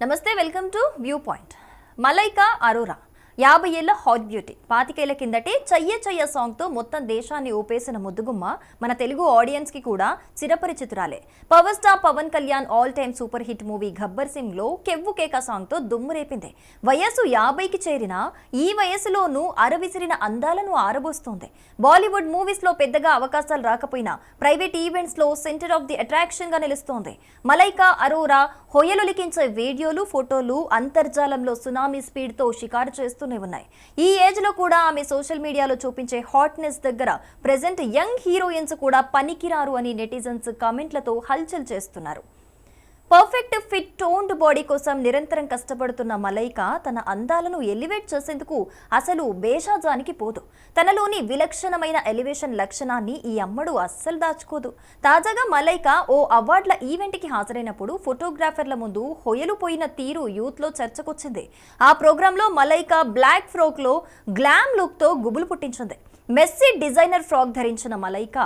నమస్తే welcome to view point Malaika Arora. యాభై ఏళ్ళ హాట్ బ్యూటీ. పాతికేళ్ళ కిందటే చెయ్య చెయ్య సాంగ్తో మొత్తం దేశాన్ని ఊపేసిన ముద్దుగుమ్మ మన తెలుగు ఆడియన్స్కి కూడా చిరపరిచితురాలే. Power star Pawan Kalyan all time super hit movie Gabbar సింగ్లో కెవ్వు కేక సాంగ్తో దుమ్ము రేపింది. వయస్సు యాభైకి చేరిన ఈ వయసులోనూ అరవిసిరిన అందాలను ఆరబోస్తోంది. బాలీవుడ్ మూవీస్లో పెద్దగా అవకాశాలు రాకపోయినా ప్రైవేట్ ఈవెంట్స్లో సెంటర్ ఆఫ్ ది అట్రాక్షన్గా నిలుస్తోంది. మలైకా అరోరా హొయలులికించే వీడియోలు ఫోటోలు అంతర్జాలంలో సునామీ స్పీడ్తో షికారు చేస్తూనే ఉన్నాయి. ఈ ఏజ్లో కూడా ఆమె సోషల్ మీడియాలో చూపించే హాట్నెస్ దగ్గర ప్రజెంట్ యంగ్ హీరోయిన్స్ కూడా పనికిరారు అని నెటిజన్స్ కామెంట్లతో హల్చల్ చేస్తున్నారు. పర్ఫెక్ట్ ఫిట్ టోన్డ్ బాడీ కోసం నిరంతరం కష్టపడుతున్న మలైక తన అందాలను ఎలివేట్ చేసేందుకు అసలు బేషాజానికి పోదు. తనలోని విలక్షణమైన ఎలివేషన్ లక్షణాన్ని ఈ అమ్మడు అస్సలు దాచుకోదు. తాజాగా మలైక ఓ అవార్డుల ఈవెంట్కి హాజరైనప్పుడు ఫోటోగ్రాఫర్ల ముందు హొయలు పోయిన తీరు యూత్లో చర్చకొచ్చింది. ఆ ప్రోగ్రాంలో మలైక బ్లాక్ ఫ్రోక్లో గ్లామ్ లుక్తో గుబులు పుట్టించింది. మెస్సీ డిజైనర్ ఫ్రాక్ ధరించిన మలైక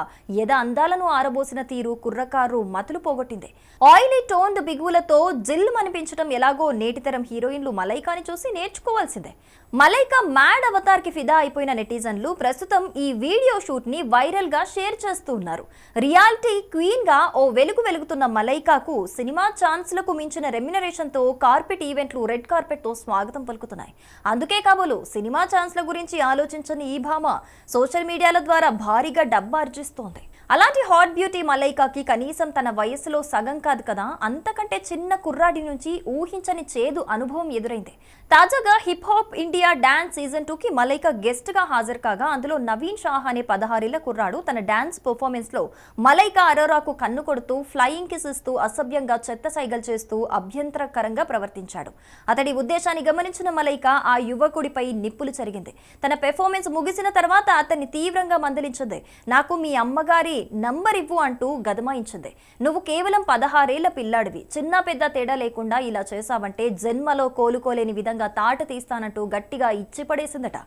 ఎద అందాలను ఆరబోసిన తీరు కుర్రకారు మతులు పోగొట్టింది. ఆయిలీ టోన్డ్ బిగువులతో జిల్ అనిపించడం ఎలాగో నేటితరం హీరోయిన్లు మలైకాని చూసి నేర్చుకోవాల్సిందే. మలైక మ్యాడ్ అవతార్కి ఫిదా అయిపోయిన నెటిజన్లు ప్రస్తుతం ఈ వీడియో షూట్ని వైరల్గా షేర్ చేస్తూ ఉన్నారు. రియాలిటీ క్వీన్గా ఓ వెలుగు వెలుగుతున్న మలైకాకు సినిమా ఛాన్స్లకు మించిన రెమ్యునరేషన్తో కార్పెట్ ఈవెంట్లు రెడ్ కార్పెట్తో స్వాగతం పలుకుతున్నాయి. అందుకే కాబోలు సినిమా ఛాన్స్ల గురించి ఆలోచించని ఈ భామ సోషల్ మీడియాల ద్వారా భారీగా డబ్బు ఆర్జిస్తోంది. అలాంటి హాట్ బ్యూటీ మలైకాకి కనీసం తన వయసులో సగం కాదు కదా అంతకంటే చిన్న కుర్రాడి నుంచి ఊహించని చేదు అనుభవం ఎదురైంది. తాజాగా hip hop India dance season టూకి మలైకా గెస్ట్గా హాజరు కాగా అందులో నవీన్ షాహ్ అనే పదహారేళ్ళ కుర్రాడు తన డాన్స్ పర్ఫార్మెన్స్లో మలైకా అరోరాకు కన్ను కొడుతూ ఫ్లయింగ్ కిస్ ఇస్తూ అసభ్యంగా చెత్త సైగలు చేస్తూ అభ్యంతరకరంగా ప్రవర్తించాడు. అతడి ఉద్దేశాన్ని గమనించిన మలైకా ఆ యువకుడిపై నిప్పులు జరిగింది. తన పెర్ఫార్మెన్స్ ముగిసిన తర్వాత అతన్ని తీవ్రంగా మందలించింది. నాకు మీ అమ్మగారి నంబర్ ఇవ్వు అంటూ గదమాయించింది. నువ్వు కేవలం పదహారేళ్ళ పిల్లాడివి. చిన్న పెద్ద తేడా లేకుండా ఇలా చేశావంటే జన్మలో కోలుకోలేని విధంగా తాట తీస్తానంటూ గట్టిగా ఇచ్చిపడేసిందట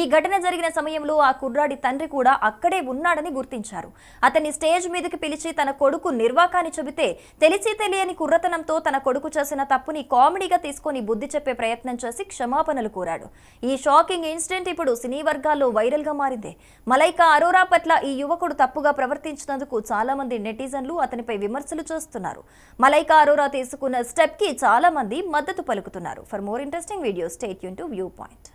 ఈ ఘటన జరిగిన సమయంలో ఆ కుర్రాడి తండ్రి కూడా అక్కడే ఉన్నాడని గుర్తించారు. అతన్ని స్టేజ్ మీదకి పిలిచి తన కొడుకు నిర్వాకాన్ని చెబితే తెలిసి తెలియని కుర్రతనంతో తన కొడుకు చేసిన తప్పుని కామెడీగా తీసుకొని బుద్ధి చెప్పే ప్రయత్నం చేసి క్షమాపణలు కోరాడు. ఈ షాకింగ్ ఇన్సిడెంట్ ఇప్పుడు సినీ వర్గాల్లో వైరల్గా మారింది. మలైకా అరోరా పట్ల ఈ యువకుడు తప్పుగా ప్రవర్తించినందుకు చాలా మంది నెటిజన్లు అతనిపై విమర్శలు చేస్తున్నారు. మలైకా అరోరా తీసుకున్న స్టెప్కి చాలా మంది మద్దతు పలుకుతున్నారు. For more interesting video stay Yoon to view point